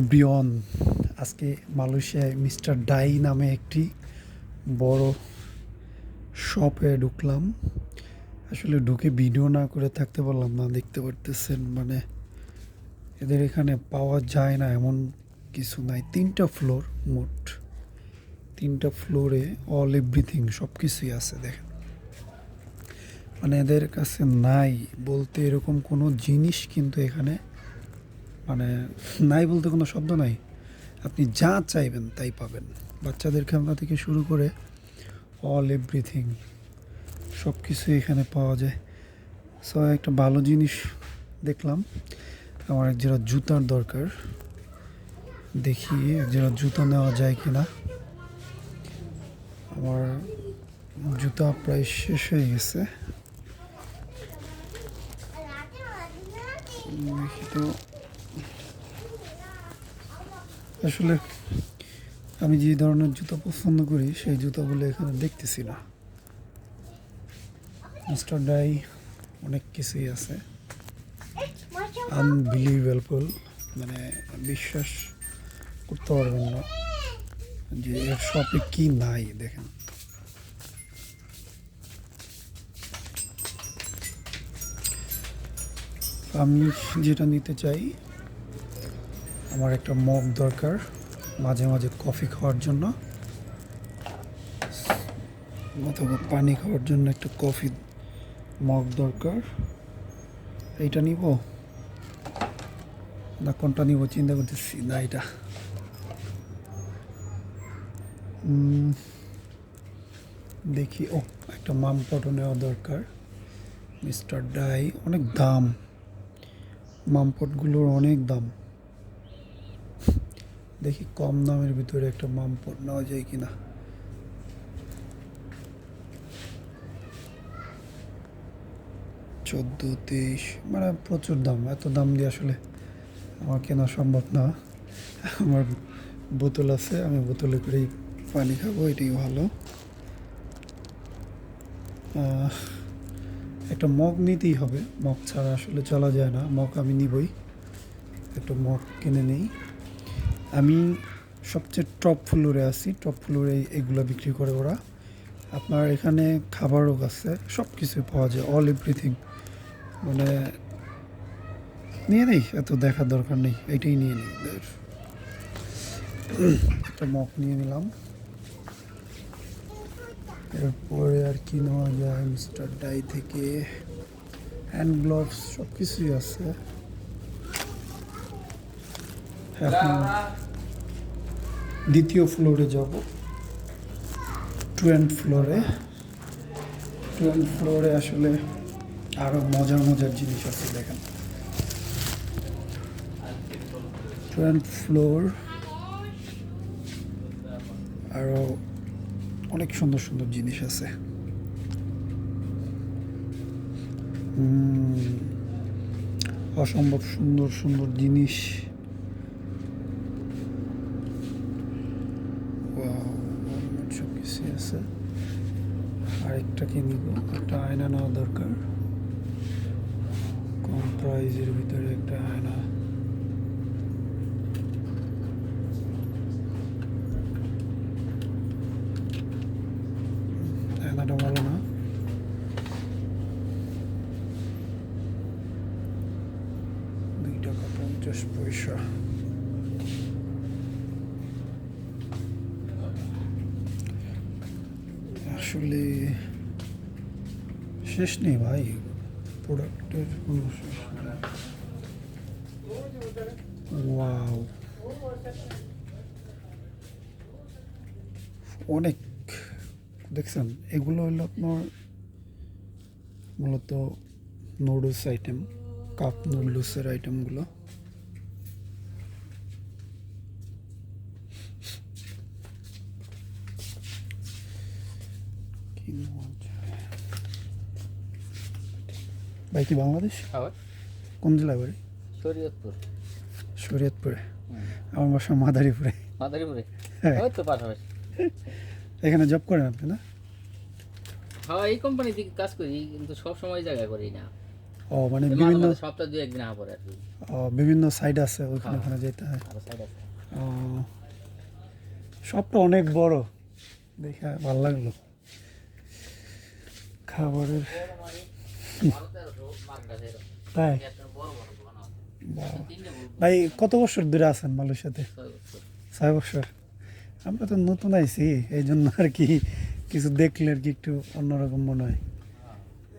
Everyone আজকে মালয়েশিয়ায় mister die নামে একটি বড় শপে ঢুকলাম। আসলে ঢুকে ভিডিও না করে থাকতে পারলাম না, দেখতে পারতেছেন মানে এদের এখানে পাওয়া যায় না, এমন কিছু নাই। তিনটা ফ্লোর মোট, তিনটা ফ্লোরে অল এভরিথিং সব কিছুই আছে, দেখেন। মানে এদের কাছে নাই, বলতে এরকম কোনো জিনিস কিন্তু এখানে মানে নাই বলতে কোনো শব্দ নাই। আপনি যা চাইবেন তাই পাবেন। বাচ্চাদের খেলনা থেকে শুরু করে অল এভরিথিং সব কিছু এখানে পাওয়া যায়। সো একটা ভালো জিনিস দেখলাম, আমার এক জোড়া জুতার দরকার। দেখি এক জোড়া জুতা নেওয়া যায় কি না আমার জুতা প্রায় শেষ হয়ে গেছে। দেখি তো। আসলে আমি যে ধরনের জুতা পছন্দ করি, সেই জুতাগুলো এখানে দেখতেছি না। মিস্টার ডাই অনেক কিছুই আছে। আনবিলিভেবল মানে বিশ্বাস করতে পারবেন না যে এর শপে কি নাই, দেখেন। আমি যেটা নিতে চাই আমার একটা মগ দরকার, মাঝে মাঝে কফি খাওয়ার জন্য। অথবা পানি খাওয়ার জন্য একটা কফি মগ দরকার। এইটা নিব। না, কোনটা নিব চিন্তা করতেছি না এটা দেখি, ও, একটা মামপটও নেওয়া দরকার। মিস্টার ডাই, অনেক দাম। মামপটগুলোর অনেক দাম। দেখি কম দামের ভিতরে একটা মামপট নেওয়া যায় কিনা। চোদ্দ, তেইশ মানে প্রচুর দাম, এত দাম দিয়ে আসলে আমার কেনা সম্ভব না। আমার বোতল আছে, আমি বোতলে করেই পানি খাব, এটাই ভালো। একটা মগ নিতেই হবে, মগ ছাড়া আসলে চলা যায় না, মগ আমি নিবই। একটা মগ কিনে নেই। আমি সবচেয়ে টপ ফ্লোরে আছি টপ ফ্লোরে এগুলো বিক্রি করে ওরা। আপনার এখানে খাবারও আছে সব কিছু পাওয়া যায় অল এভরিথিং মানে নিয়ে নেই, এত দেখার দরকার নেই, এটাই নিয়ে নিই। একটা মগ নিয়ে নিলাম। এরপরে আর কি নেওয়া যায়, মিস্টার ডাই থেকে হ্যান্ড গ্লোভস সব কিছুই আছে। এখন দ্বিতীয় ফ্লোরে যাব। টুয়েন্ট ফ্লোরে। টুয়েন্ট ফ্লোরে আসলে আরও মজার মজার জিনিস আছে, দেখেন। টুয়েন্ট ফ্লোর আরও অনেক সুন্দর সুন্দর জিনিস আছে। অসম্ভব সুন্দর সুন্দর জিনিস Wow, অনেক সব কিছু আছে আরেকটা কি নিব একটা আয়না নেওয়া দরকার কম প্রাইজের ভিতরে একটা আয়না। আয়নাটা ভালো না। দুই টাকা পঞ্চাশ পয়সা। আসলে শেষ নেই ভাই। প্রোডাক্টের ওয়াও অনেক দেখছেন এগুলো হলো আপনার মূলত নুডলস আইটেম কাপ নুডলসের আইটেমগুলো কি নেওয়া যায়? ভাই কি বাংলাদেশ? আবার? কোন জেলায় বাড়ি শরীয়তপুর। শরীয়তপুরে? আমার বাসা মাদারীপুরে। মাদারীপুরে? হ্যাঁ। ওই তো পাশাপাশি এখানে জব করেন আপনি না? হ্যাঁ এই কোম্পানি থেকে কাজ করি কিন্তু সব সময় জায়গা করি না। ও মানে বিভিন্ন সপ্তাহে দুই একদিন আগে পরে আর কি। ও, বিভিন্ন সাইড আছে ওইখানে হ্যাঁ। ওখানে যেতে হয়। ও, শপটা অনেক বড়। দেখে ভালো লাগল। খাবারের তাই। ভাই কত বছর ধরে আছেন মালয়েশিয়াতে? ছয় বছর। আমরা তো নতুন আইছি এই জন্য আর কি কিছু দেখলে আর কি একটু অন্যরকম মনে হয়।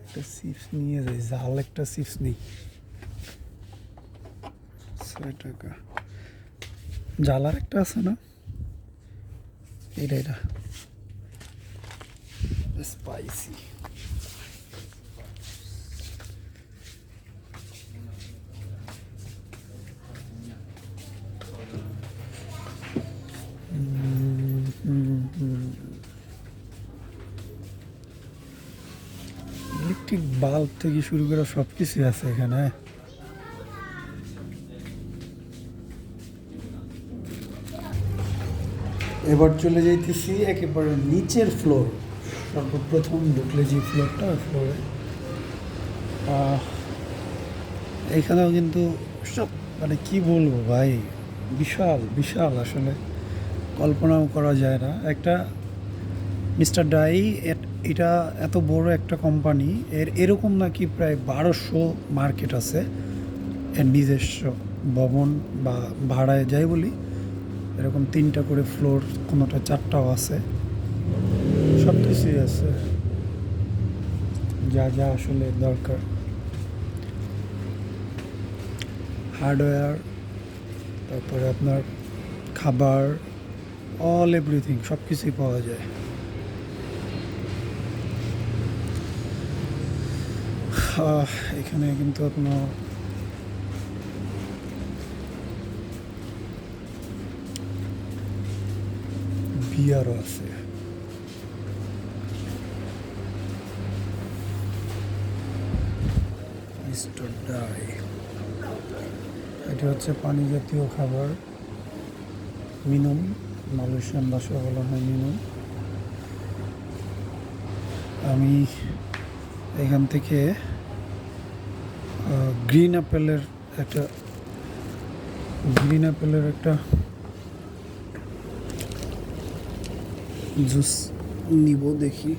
একটা চিপস নিয়ে যাই জাল একটা চিপস নিই। ছয় টাকা। জাল আর একটা আছে না? এটা এটা স্পাইসি ইলেকট্রিক বাল্ব থেকে শুরু করে সব কিছুই আছে এখানে। এবার চলে যাইতেছি একেবারে নিচের ফ্লোর সর্বপ্রথম ঢুকলে যে ফ্লোরটা ফ্লোরে এখানেও কিন্তু সব মানে কি বলব ভাই, বিশাল বিশাল আসলে। কল্পনাও করা যায় না। একটা মিস্টার ডাই, এটা এত বড় একটা কোম্পানি, এর এরকম নাকি প্রায় বারোশো মার্কেট আছে, এর নিজস্ব ভবন বা ভাড়ায় যাই বলি, এরকম তিনটা করে ফ্লোর, কোনোটা চারটাও আছে। সব কিছুই আছে। যা যা আসলে দরকার। হার্ডওয়্যার, তারপরে আপনার খাবার, অল এভরিথিং, সব কিছুই পাওয়া যায়। এখানে কিন্তু আপনার বিয়ারও আছে। এটি হচ্ছে পানি জাতীয় খাবার। মিনুম, মালয়েশিয়ান ভাষায় বলা হয় মিনুম। আমি এখান থেকে গ্রিন অ্যাপেলের একটা গ্রিন অ্যাপেলের একটা জুস নিব দেখি।